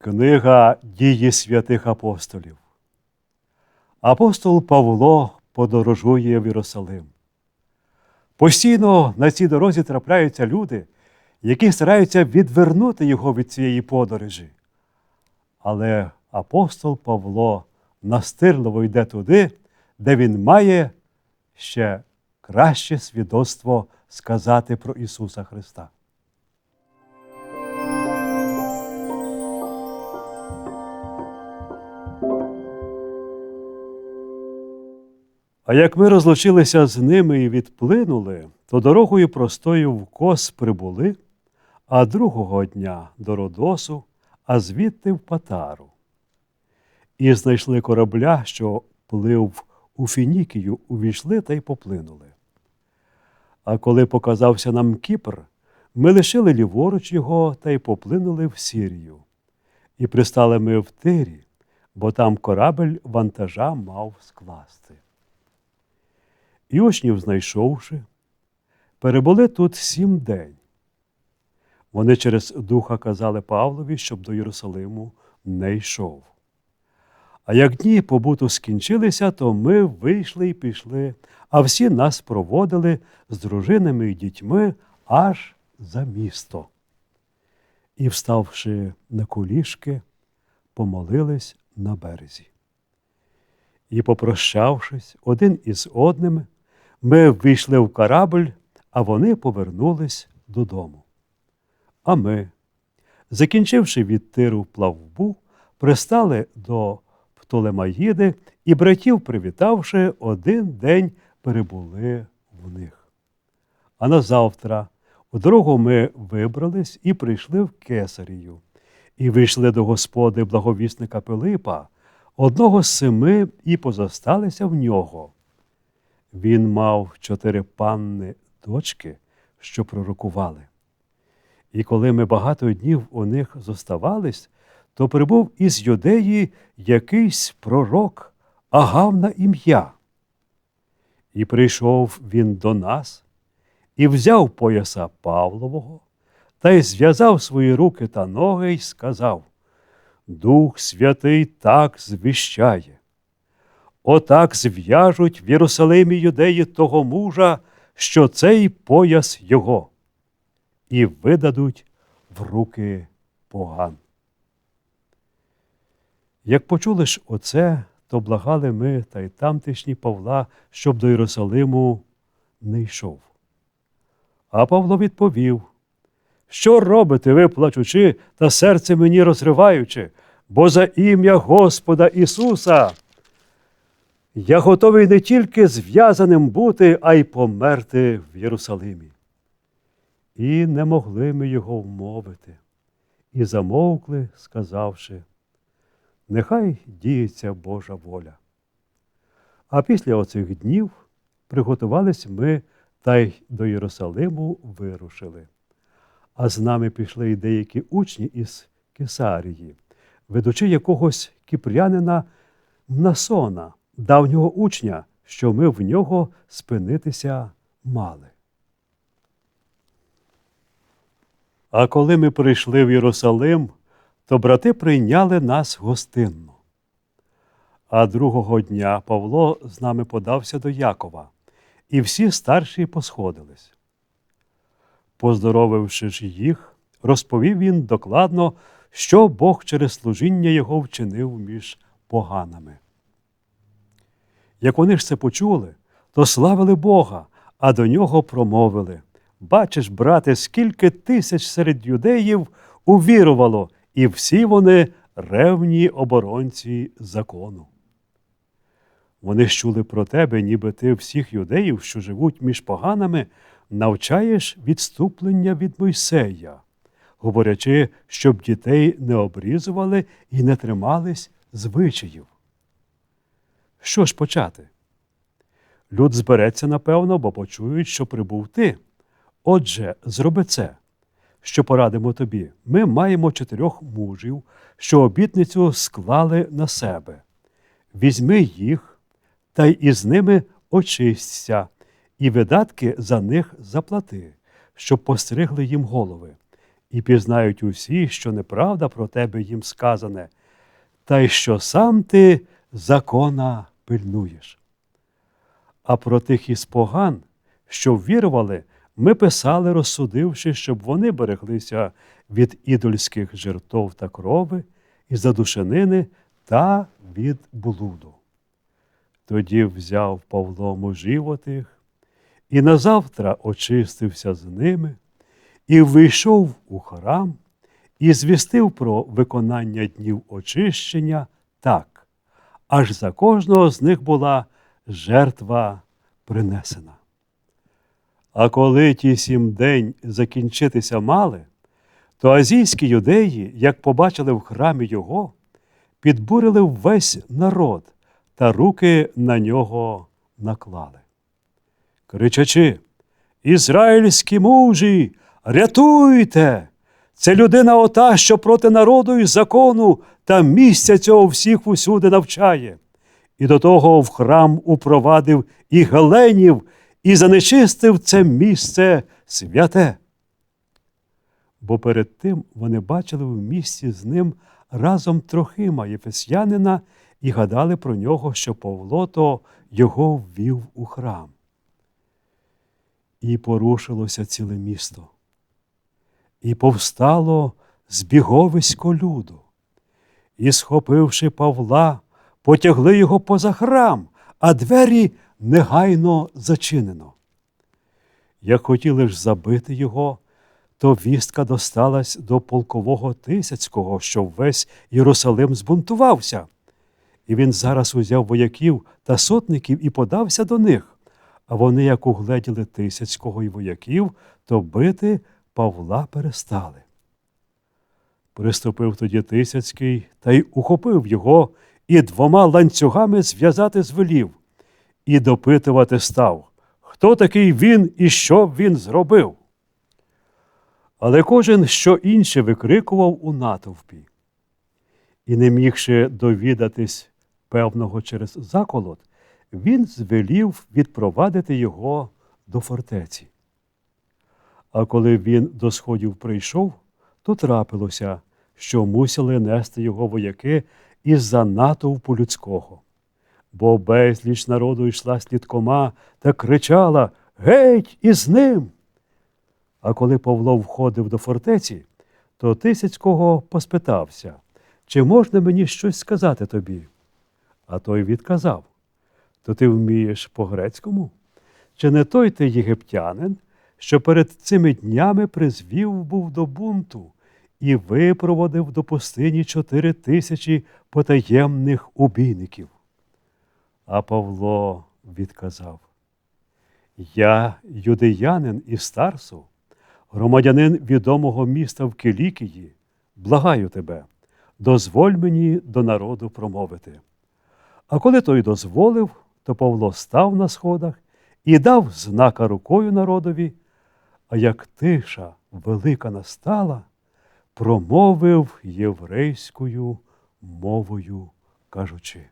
Книга дії святих апостолів. Апостол Павло подорожує в Єрусалим. Постійно на цій дорозі трапляються люди, які стараються відвернути його від цієї подорожі. Але апостол Павло настирливо йде туди, де він має ще краще свідоцтво сказати про Ісуса Христа. А як ми розлучилися з ними і відплинули, то дорогою простою в кос прибули, а другого дня до Родосу, а звідти в Патару. І знайшли корабля, що плив у Фінікію, увійшли та й поплинули. А коли показався нам Кіпр, ми лишили ліворуч його та й поплинули в Сірію. І пристали ми в Тирі, бо там корабель вантажа мав скласти. І учнів знайшовши, перебули тут сім день. Вони через духа казали Павлові, щоб до Єрусалиму не йшов. А як дні побуту скінчилися, то ми вийшли і пішли, а всі нас проводили з дружинами і дітьми аж за місто. І, вставши на колішки, помолились на березі. І, попрощавшись один із одним, ми ввійшли в корабль, а вони повернулись додому. А ми, закінчивши від тиру плавбу, пристали до Птолемаїди і братів, привітавши, один день перебули в них. А на завтра у дорогу ми вибрались і прийшли в Кесарію, і вийшли до господи благовісника Пилипа, одного з семи, і позосталися в нього. Він мав чотири панни дочки, що пророкували. І коли ми багато днів у них зоставались, то прибув із юдеї якийсь пророк, агав на ім'я. І прийшов він до нас, і взяв пояса Павлового, та й зв'язав свої руки та ноги, й сказав: Дух Святий так звіщає. Отак зв'яжуть в Єрусалимі юдеї того мужа, що цей пояс його, і видадуть в руки поган. Як почули ж оце, то благали ми та й тамтешні Павла, щоб до Єрусалиму не йшов. А Павло відповів: Що робите ви, плачучи та серце мені розриваючи, бо за ім'я Господа Ісуса. Я готовий не тільки зв'язаним бути, а й померти в Єрусалимі. І не могли ми його вмовити, і замовкли, сказавши, нехай діється Божа воля. А після оцих днів приготувались ми та й до Єрусалиму вирушили. А з нами пішли й деякі учні із Кесарії, ведучи якогось кіпрянина Мнасона, давнього учня, що ми в нього спинитися мали. А коли ми прийшли в Єрусалим, то брати прийняли нас гостинно. А другого дня Павло з нами подався до Якова, і всі старші посходились. Поздоровивши ж їх, розповів він докладно, що Бог через служіння його вчинив між поганами. Як вони ж це почули, то славили Бога, а до нього промовили Бачиш, брате, скільки тисяч серед юдеїв увірувало, і всі вони ревні оборонці закону. Вони ж чули про тебе, ніби ти всіх юдеїв, що живуть між поганами, навчаєш відступлення від Мойсея, говорячи, щоб дітей не обрізували і не тримались звичаїв. Що ж почати? Люд збереться, напевно, бо почують, що прибув ти. Отже, зроби це, що порадимо тобі. Ми маємо чотирьох мужів, що обітницю склали на себе. Візьми їх та й із ними очисться, і видатки за них заплати, щоб постригли їм голови, і пізнають усі, що неправда про тебе їм сказане, та й що сам ти закона пильнуєш. А про тих із поган, що ввірували, ми писали, розсудивши, щоб вони береглися від ідольських жертов та крови, і задушенини та від блуду. Тоді взяв Павло мужів отих, і назавтра очистився з ними, і вийшов у храм, і звістив про виконання днів очищення так, аж за кожного з них була жертва принесена. А коли ті сім день закінчитися мали, то азійські юдеї, як побачили в храмі його, підбурили весь народ та руки на нього наклали. Кричачи, Ізраїльські мужі, рятуйте! Це людина ота, що проти народу і закону та місця цього всіх усюди навчає. І до того в храм упровадив і геленів, і занечистив це місце святе. Бо перед тим вони бачили в місті з ним разом Трохима Єфесянина і гадали про нього, що Павло то його ввів у храм. І порушилося ціле місто. І повстало збіговисько люду. І, схопивши Павла, потягли його поза храм, а двері негайно зачинено. Як хотіли ж забити його, то вістка досталась до полкового Тисяцького, що весь Єрусалим збунтувався. І він зараз узяв вояків та сотників і подався до них. А вони, як угледіли Тисяцького і вояків, то бити Павла перестали. Приступив тоді Тисяцький та й ухопив його і двома ланцюгами зв'язати звелів, і допитувати став, хто такий він і що він зробив. Але кожен що інше викрикував у натовпі. І, не мігши довідатись певного через заколот, він звелів відпровадити його до фортеці. А коли він до сходів прийшов, то трапилося, що мусили нести його вояки із-за натовпу людського. Бо безліч народу йшла слідкома та кричала Геть із ним! А коли Павло входив до фортеці, то Тисяцького поспитався, чи можна мені щось сказати тобі? А той відказав То ти вмієш по-грецькому? Чи не той ти єгиптянин, що перед цими днями призвів був до бунту і випроводив до пустині чотири тисячі потаємних убійників? А Павло відказав Я юдеянин із Старсу, громадянин відомого міста в Килікії, благаю тебе, дозволь мені до народу промовити. А коли той дозволив, то Павло став на сходах і дав знака рукою народові, а як тиша велика настала, промовив єврейською мовою кажучи.